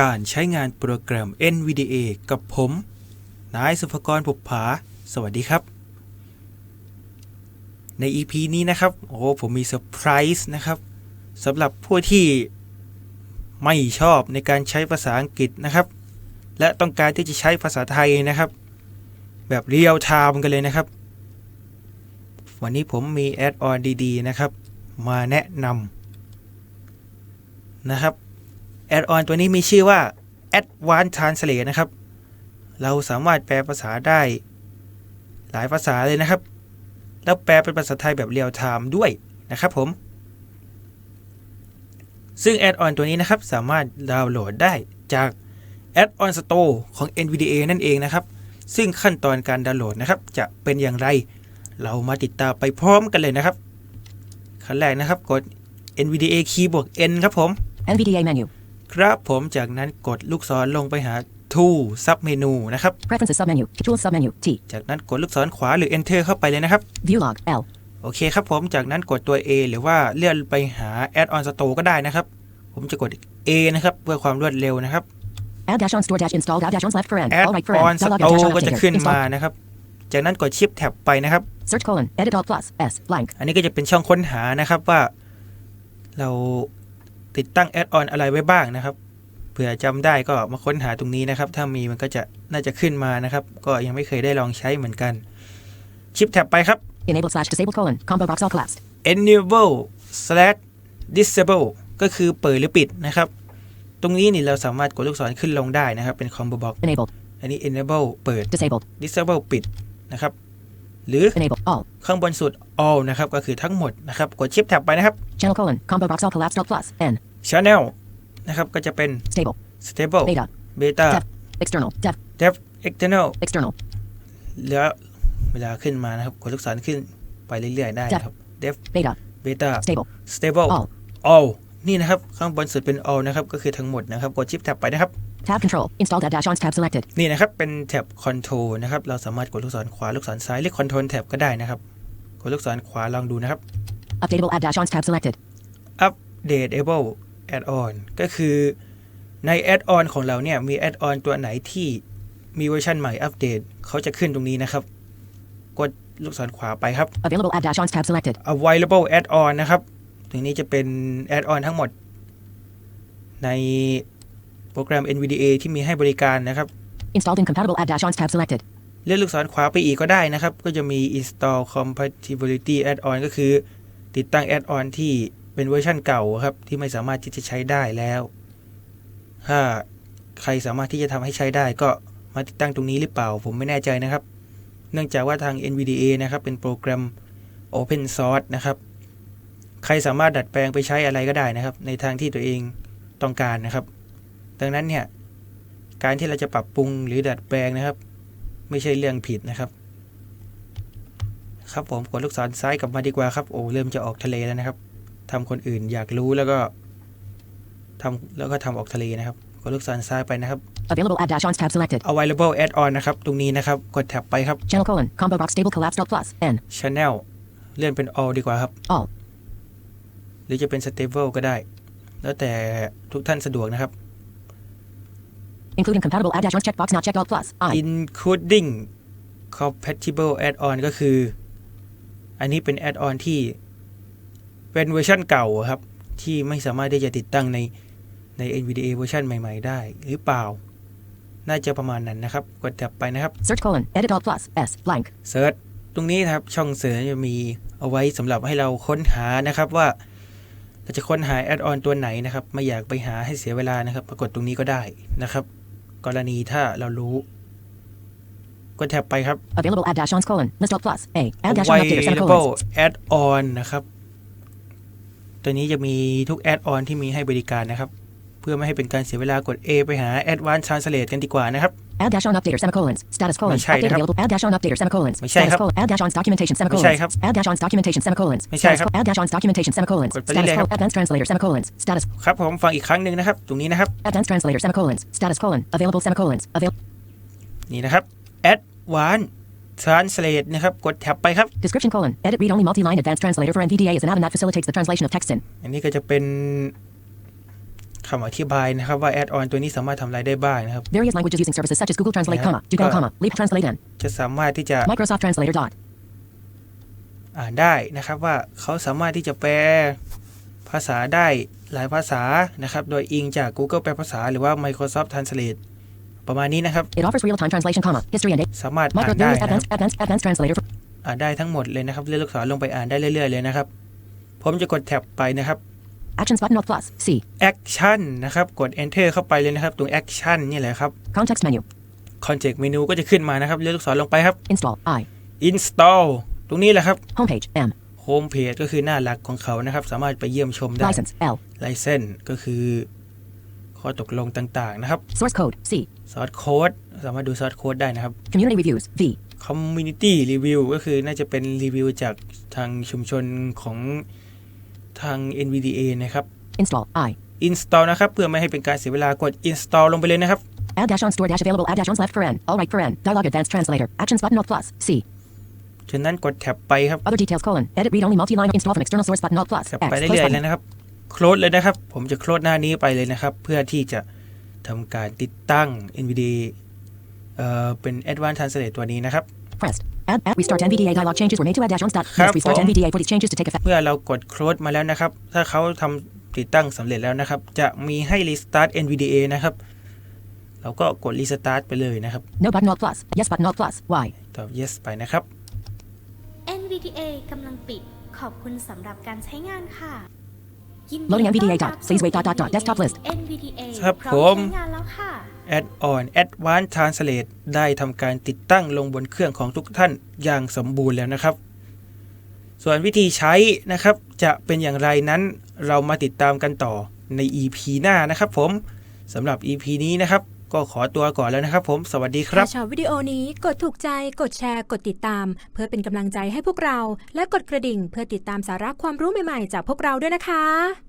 การใช้งานโปรแกรม NVDA กับผม นายสุภกรบุปผาสวัสดีครับ ใน EP นี้นะครับ โอ้ผมมีเซอร์ไพรส์นะครับสำหรับผู้ที่ไม่ชอบในการใช้ภาษาอังกฤษนะครับ และต้องการที่จะใช้ภาษาไทยนะครับ แบบเรียลไทม์กันเลยนะครับ วันนี้ผมมีแอดออนดีๆนะครับ มาแนะนำนะครับ แอดออนตัวนี้มีชื่อว่า Advanced Translate นะครับ เราสามารถแปลภาษาได้หลายภาษาเลยนะครับ แล้วแปลเป็นภาษาไทยแบบเรียลไทม์ด้วยนะครับผม ซึ่งแอดออนตัวนี้นะครับสามารถดาวน์โหลดได้จากแอดออนสโตรของ NVDA นั่นเองนะครับ ซึ่งขั้นตอนการดาวน์โหลดนะครับ จะเป็นอย่างไร เรามาติดตามไปพร้อมกันเลยนะครับ ขั้นแรกนะครับกด NVDA คีย์บวก N ครับผม NVDA menu. ครับผมจากนั้นกดลูกศรลงไปหา Tool Sub Menu นะครับ Preferences submenu. Tools submenu. T. จากนั้นกดลูกศรขวาหรือ Enter เข้าไปเลยนะครับ View log. L. โอเคครับผมจากนั้นกดตัว A หรือว่าเลื่อนไปหา Add-on Store ก็ได้นะครับ ผมจะกด A นะครับ เพื่อความรวดเร็วนะครับ Add dash on store dash installed add dash on left for end. All right for Add-on end. Dialog dash Store on ก็จะ updater. ขึ้นมา Install. นะครับ จากนั้นกด Shift Tab ไปนะครับ Search colon. Edit alt plus. S. Blank. อันนี้ก็จะเป็นช่องค้นหานะครับว่า เรา ติดตั้งแอดออนอะไรไว้บ้างนะครับเผื่อจำได้ก็มาค้นหาตรงนี้นะครับ ถ้ามีมันก็จะน่าจะขึ้นมานะครับ ก็ยังไม่เคยได้ลองใช้เหมือนกัน ชิปแท็บไปครับ Enable slash disable colon. Combo box all collapsed. enable slash disable ก็คือเปิดหรือปิดนะครับ ตรงนี้นี่เราสามารถกดลูกศรขึ้นลงได้นะครับ เป็น combo box Enabled. อันนี้ enable เปิด Disabled. disable ปิดนะครับ หรือ Enable. All. ข้างบนสุด all นะครับ ก็คือทั้งหมดนะครับ กดชิปแท็บไปนะครับ Channel colon. Combo box all collapsed alt plus. N. channel นะครับก็จะเป็น Stable. stable Beta. beta Def. External. Def. depth external External. แล้วเวลาขึ้นมานะครับกดลูกศรขึ้นไปเรื่อยๆได้นะครับ depth Beta. beta Stable. stable All. all นี่นะครับ ข้างบนสุดเป็น all นะครับ ก็คือทั้งหมดนะครับ กดชิปแท็บไปนะครับ Tab control. Installed add dash on tab selected. นี่นะครับ เป็นแท็บ control นะครับ เราสามารถกดลูกศรขวาลูกศรซ้ายหรือ control tab ก็ได้นะครับ กดลูกศรขวาลองดูนะครับ Updatable add dash on tab selected. Updateable add-on ก็คือใน add-on ของเราเนี่ยมี add-on ตัวไหนที่มีเวอร์ชันใหม่อัปเดต เขาจะขึ้นตรงนี้นะครับ กดลูกศรขวาไปครับ Available add dash on tab selected. available add-on นะครับตรงนี้จะเป็น add-on ทั้งหมด ในโปรแกรม NVDA ที่มีให้บริการนะครับ Installed incompatible add dash on tab selected. เลื่อนลูกศรขวาไปอีกก็ได้นะครับ ก็จะมี install compatibility add-on ก็คือ ติดตั้ง add-on ที่ เป็นเวอร์ชันเก่าครับที่ไม่สามารถที่จะใช้ได้แล้ว ถ้าใครสามารถที่จะทำให้ใช้ได้ก็มาติดตั้งตรงนี้หรือเปล่า ผมไม่แน่ใจนะครับ เนื่องจากว่าทาง NVDA นะครับเป็นโปรแกรม Open Source นะครับ ใครสามารถดัดแปลงไปใช้อะไรก็ได้นะครับ ในทางที่ตัวเองต้องการนะครับ ดังนั้นเนี่ยการที่เราจะปรับปรุงหรือดัดแปลงนะครับ ไม่ใช่เรื่องผิดนะครับ ครับผมกดลูกศรซ้ายกลับมาดีกว่าครับโอ้เริ่มจะออกทะเลแล้วนะครับ ทำคนอื่นอยากรู้แล้วก็ทำแล้วก็ทำออกทะเลนะครับกดลูกศรซ้ายไปนะครับ Available add dash on tab selected. available add-on นะครับ ตรงนี้นะครับ กดแท็บไปครับ Channel colon. Combo box stable collapsed alt plus. N. channel เลื่อนเป็น all ดีกว่าครับ All. หรือจะเป็น stable ก็ได้ แล้วแต่ทุกท่านสะดวกนะครับ Including compatible add dash on checkbox not checked alt plus. I. including compatible add-on ก็คือ อันนี้เป็น add-on ที่ เป็นเวอร์ชันเก่าอะครับ ที่ไม่สามารถที่จะติดตั้งในใน NVDA เวอร์ชันใหม่ ๆ ได้หรือเปล่า น่าจะประมาณนั้นนะครับ กดแท็บไปนะครับ Search colon. Edit alt plus. S. Blank. Search ตรงนี้นะครับช่องเสิร์ชจะมีเอาไว้สำหรับให้เราค้นหานะครับว่าเราจะค้นหา add-on ตัวไหนนะครับ ไม่อยากไปหาให้เสียเวลานะครับปรากฏตรงนี้ก็ได้นะครับ กรณีถ้าเรารู้กดแท็บไปครับ Available add dash on colon. List alt plus. A. Add dash on updater available semicolons. add-on นะครับ ตัวนี้จะมีทุก add-on ที่มีให้บริการนะครับ เพื่อไม่ให้เป็นการเสียเวลากด A ไปหา advanced translate กันดีกว่านะครับ Add dash on updater semicolons. Status colon. ไม่ใช่ Update นะครับ available. Add dash on updater semicolons. ไม่ใช่ครับ Status colon. Add dash on documentation ไม่ใช่ semicolons. ครับ Add dash on documentation semicolons. ไม่ใช่ Status ครับ colon. Add dash on documentation semicolons. กดไป Status เรื่อยๆครับ colon. Advanced translator semicolons. Status. ครับผมฟังอีกครั้งหนึ่งนะครับตรงนี้นะครับ Advanced translator semicolons. Status colon. Available semicolons. Avail. นี่นะครับ advanced translate นะครับ กดแท็บไปครับ Description colon. Edit read only multi-line advanced translator for NVDA is an add-on that facilitates the translation of text in. อันนี้ก็จะเป็นคำอธิบายนะครับว่าแอดออนตัวนี้สามารถทำอะไรได้บ้างนะครับ Various languages using services such as Google Translate, Yeah. comma, Jugo, Uh, comma, Leap Translate N, จะสามารถที่จะ Microsoft Translator dot, อ่านได้นะครับว่าเขาสามารถที่จะแปลภาษาได้หลายภาษานะครับ โดยอิงจาก Google แปลภาษาหรือว่า Microsoft Translate ประมาณนี้นะครับ it offers real-time translation, comma, history and date, สามารถอ่า micro, นได้ various นะครับ advanced, advanced, advanced translator for อ่านได้ทั้งหมดเลยนะครับ เลื่อนลูกศรลงไปอ่านได้เรื่อย ๆ เลยนะครับ ผมจะกดแท็บไปนะครับ actions button alt plus, C, Action นะครับ กด Enter เข้าไปเลยนะครับ ตรง Action นี่แหละครับ context menu, Context Menu ก็จะขึ้นมานะครับ เลื่อนลูกศรลงไปครับ install, I, Install ตรงนี้แหละครับ homepage, M, Homepage ก็คือหน้าหลักของเขานะครับ สามารถไปเยี่ยมชมได้ license, L, License ก็คือ ข้อตกลงต่างๆนะครับ source code, C, Source Code สามารถดู Source Code ได้นะครับ community reviews, V, Community Review ก็คือน่าจะเป็นรีวิวจากทางชุมชนของทาง NVDA นะครับ install, I, Install นะครับ เพื่อไม่ให้เป็นการเสียเวลากด Install ลงไปเลยนะครับ add dash on store dash available, add dash on left for N, all right for N, dialog advanced translator, actions button alt plus, C, ฉะนั้นกดแท็บไปครับ other details colon, edit read only multi-line install from external source button alt plus, แท็บ X, ไป close เรื่อยๆเลย button, นะครับ โคลดเลยนะครับ ผมจะโคลดหน้านี้ไปเลยนะครับ เพื่อที่จะทำการติดตั้ง NVDA เอ่อเป็น Advanced Translate ตัวนี้นะครับ pressed, add, add restart NVDA dialog changes were made to add dash on stat, ครับ yes, restart ผม NVDA for these changes to take effect, เมื่อเรากดโคลดมาแล้วนะครับ ถ้าเขาทำติดตั้งสำเร็จแล้วนะครับ จะมีให้ Restart NVDA นะครับ เราก็กด Restart ไปเลยนะครับ no button alt plus, yes button alt plus, Y, ตอบ yes ไปนะครับ NVDA กำลังปิด ขอบคุณสำหรับการใช้งานค่ะยินดี Loading NVDA ต้อนรับ dot, please wait dot dot dot, NVDA desktop list NVDA ครับพร้อผมใช้งานแล้วค่ะ Add-on Advanced Translate ได้ทำการติดตั้งลงบนเครื่องของทุกท่านอย่างสมบูรณ์แล้วนะครับ ส่วนวิธีใช้นะครับจะเป็นอย่างไรนั้นเรามาติดตามกันต่อใน EP หน้านะครับผมสำหรับ EP นี้นะครับ ก็ขอตัวก่อนแล้วนะครับผม สวัสดีครับ ถ้าชอบวิดีโอนี้กดถูกใจ กดแชร์ กดติดตาม เพื่อเป็นกำลังใจให้พวกเรา และกดกระดิ่งเพื่อติดตามสาระความรู้ใหม่ๆ จากพวกเราด้วยนะคะ